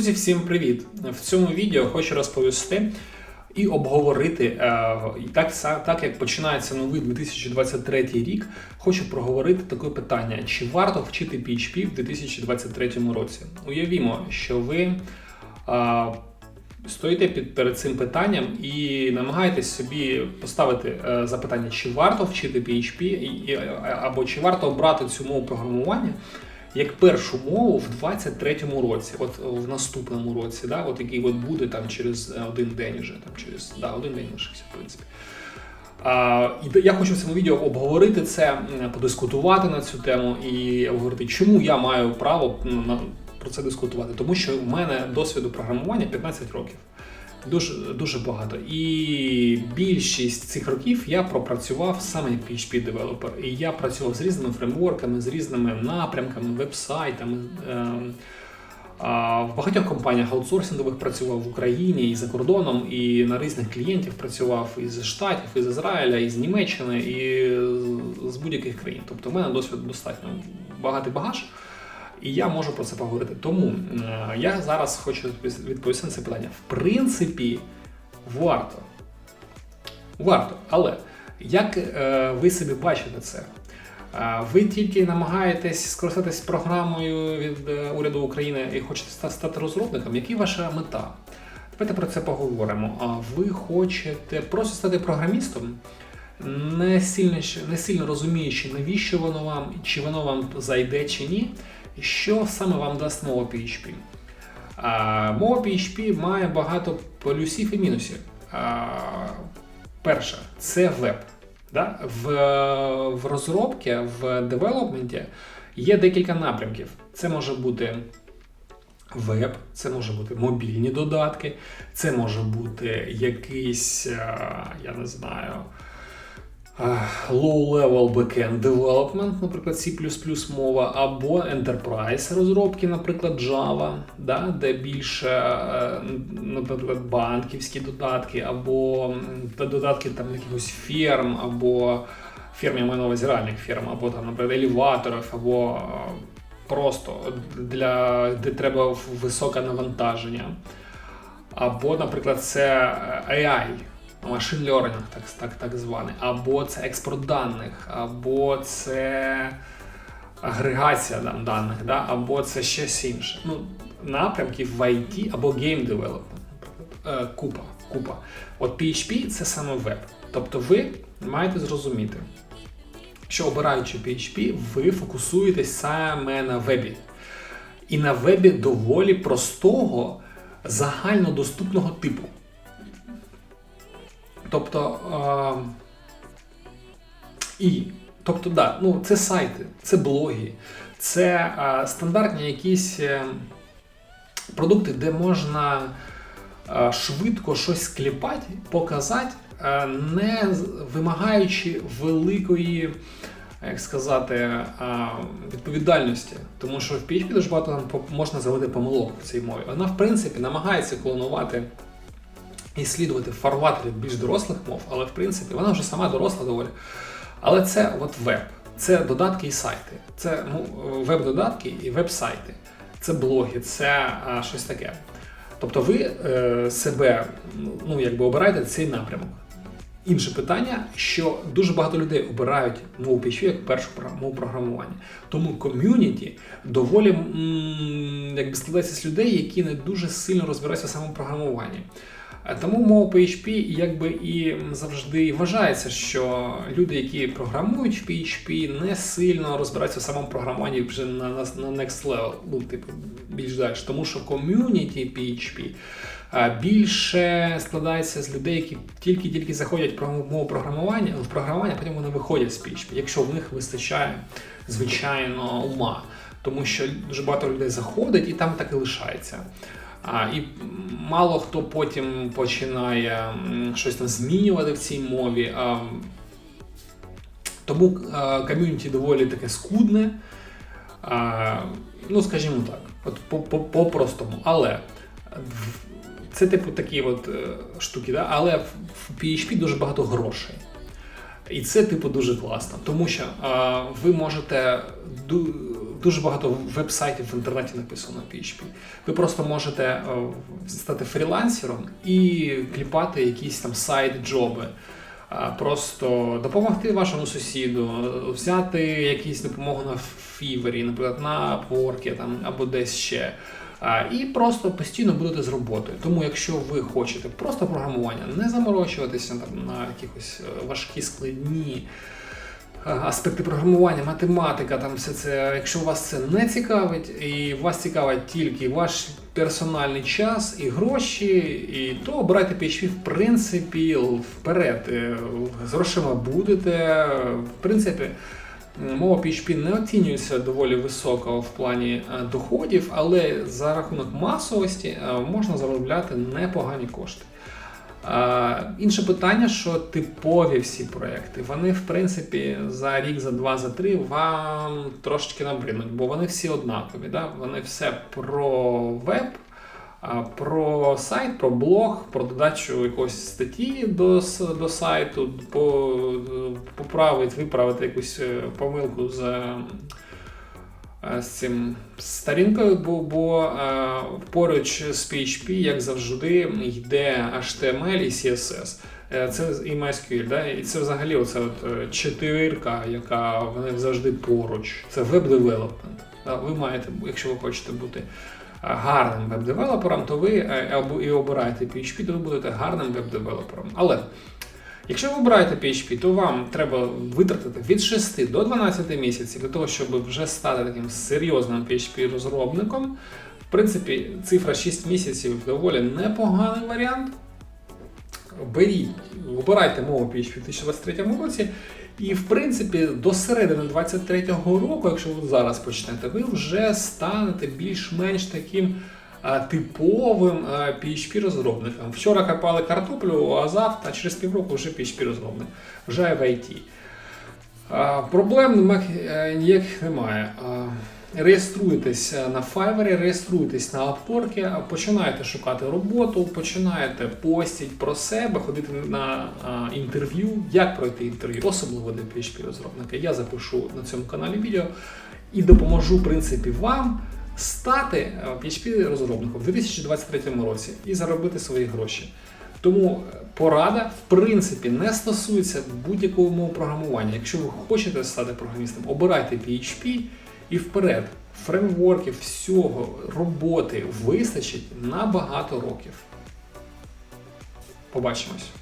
Друзі, всім привіт! В цьому відео хочу розповісти і обговорити, е, так, так як починається новий 2023 рік, хочу проговорити таке питання: чи варто вчити PHP в 2023 році? Уявімо, що ви е, стоїте під, перед цим питанням і намагаєтесь собі поставити е, запитання, чи варто вчити PHP, і, або чи варто обрати цю мову програмування як першу мову в 23-му році, от в наступному році, да, от який от буде там через е, один день вже, там через да, один день лишився, в принципі. А, я хочу в цьому відео обговорити це, подискутувати на цю тему і обговорити, чому я маю право на, про це дискутувати. Тому що в мене досвіду програмування 15 років. Дуже дуже багато. І більшість цих років я пропрацював саме як PHP девелопер. І я працював з різними фреймворками, з різними напрямками, веб-сайтами. Ем, В багатьох компаніях аутсорсингових працював в Україні і за кордоном, і на різних клієнтів працював із Штатів, із Ізраїля, із Німеччини, і з будь-яких країн. Тобто в мене досвід достатньо багатий багаж. І я можу про це поговорити. Тому е, я зараз хочу відповісти на це питання. В принципі, варто. Варто. Але як е, ви собі бачите це? Е, ви тільки намагаєтесь скористатись програмою від уряду України і хочете стати розробником. Яка ваша мета? Давайте про це поговоримо. А ви хочете просто стати програмістом? Не сильно, не сильно розуміючи, навіщо воно вам, чи воно вам зайде чи ні, що саме вам дасть мова PHP. Мова PHP має багато плюсів і мінусів. Перше, це веб. Да? В, в розробці, в девелопменті є декілька напрямків. Це може бути веб, це може бути мобільні додатки, це може бути якийсь, я не знаю, low-level backend development, наприклад, C++ мова, або enterprise розробки, наприклад, Java, да, де більше, е, наприклад, банківські додатки, або додатки там якихось фірм, або фірм, я маю на увазі реальних фірм, або там, наприклад, елеваторів, або е, просто для де треба високе навантаження. Або, наприклад, це е, AI, машин learning, так, так, так званий, або це експорт даних, або це агрегація там, даних, да? або це щось інше. Ну, напрямків в IT або game development. Е, купа, купа. От PHP це саме веб. Тобто ви маєте зрозуміти, що обираючи PHP, ви фокусуєтесь саме на вебі. І на вебі доволі простого, загальнодоступного типу. Тобто. Е, і, тобто, да, ну, це сайти, це блоги, це е, стандартні якісь е, продукти, де можна е, швидко щось скліпати, показати, е, не вимагаючи великої. Як сказати, відповідальності, тому що в PHP дуже багато можна зробити помилок в цій мові. Вона, в принципі, намагається клонувати і слідувати фарватері більш дорослих мов, але в принципі вона вже сама доросла доволі. Але це от веб, це додатки і сайти, це ну, веб-додатки і веб-сайти, це блоги, це а, щось таке. Тобто ви е, себе ну, якби обираєте цей напрямок. Інше питання, що дуже багато людей обирають мову PHP як першу мову програмування. Тому ком'юніті доволі м, якби складається з людей, які не дуже сильно розбираються в самому програмуванні. Тому мова PHP якби і завжди вважається, що люди, які програмують в PHP, не сильно розбираються в самому програмуванні вже на, на, на next level, ну, типу, більш далі. Тому що ком'юніті PHP більше складається з людей, які тільки-тільки заходять в мову програмування, в програмування, потім вони виходять з PHP, якщо в них вистачає, звичайно, ума. Тому що дуже багато людей заходить і там так і лишається. А, і мало хто потім починає щось там змінювати в цій мові. А, тому ком'юніті доволі таке скудне. А, ну, скажімо так, от по- по- по-простому. Але це типу такі от е, штуки, да? але в, PHP дуже багато грошей. І це, типу, дуже класно, тому що а, ви можете дуже багато веб-сайтів в інтернеті написано на PHP. Ви просто можете е, стати фрілансером і кліпати якісь там сайт-джоби. Просто допомогти вашому сусіду, взяти якусь допомогу на фівері, наприклад, на Upwork там або десь ще. І просто постійно будете з роботою. Тому, якщо ви хочете просто програмування, не заморочуватися там на якихось е, важкі складні аспекти програмування, математика, там все це. Якщо вас це не цікавить, і вас цікавить тільки ваш персональний час і гроші, і то обирайте PHP в принципі вперед. Е, З грошима будете. В принципі, мова PHP не оцінюється доволі високо в плані е, доходів, але за рахунок масовості е, можна заробляти непогані кошти. Інше питання, що типові всі проекти, вони в принципі за рік, за два, за три вам трошечки набринуть, бо вони всі однакові. Да? Вони все про веб, про сайт, про блог, про додачу якоїсь статті до, до сайту, по, поправити, виправити якусь е, помилку з, з цим сторінкою, бо, бо е, поруч з PHP, як завжди, йде HTML і CSS. Е, Це і MySQL, да? і це взагалі оце от е, четвірка, яка вони завжди поруч. Це веб-девелопмент. Ви маєте, якщо ви хочете бути гарним веб-девелопером, то ви е, або і обираєте PHP, то ви будете гарним веб-девелопером. Але якщо ви обираєте PHP, то вам треба витратити від 6 до 12 місяців для того, щоб вже стати таким серйозним PHP-розробником. В принципі, цифра 6 місяців доволі непоганий варіант. Беріть, обирайте мову PHP в 2023 році. І, в принципі, до середини 23-го року, якщо ви зараз почнете, ви вже станете більш-менш таким типовим PHP-розробником. Вчора копали картоплю, а завтра, через півроку вже PHP-розробник, вже в IT. Проблем е, ніяких немає. Реєструйтесь на Fiverr, реєструйтесь на Upwork, починаєте шукати роботу, починаєте постіть про себе, ходити на інтерв'ю. Як пройти інтерв'ю, особливо для PHP-розробника. Я запишу на цьому каналі відео і допоможу, в принципі, вам стати PHP-розробником в 2023 році і заробити свої гроші. Тому е, порада, в принципі, не стосується будь-якого мови програмування. Якщо ви хочете стати програмістом, обирайте PHP і вперед. Фреймворків, всього, роботи вистачить на багато років. Побачимось.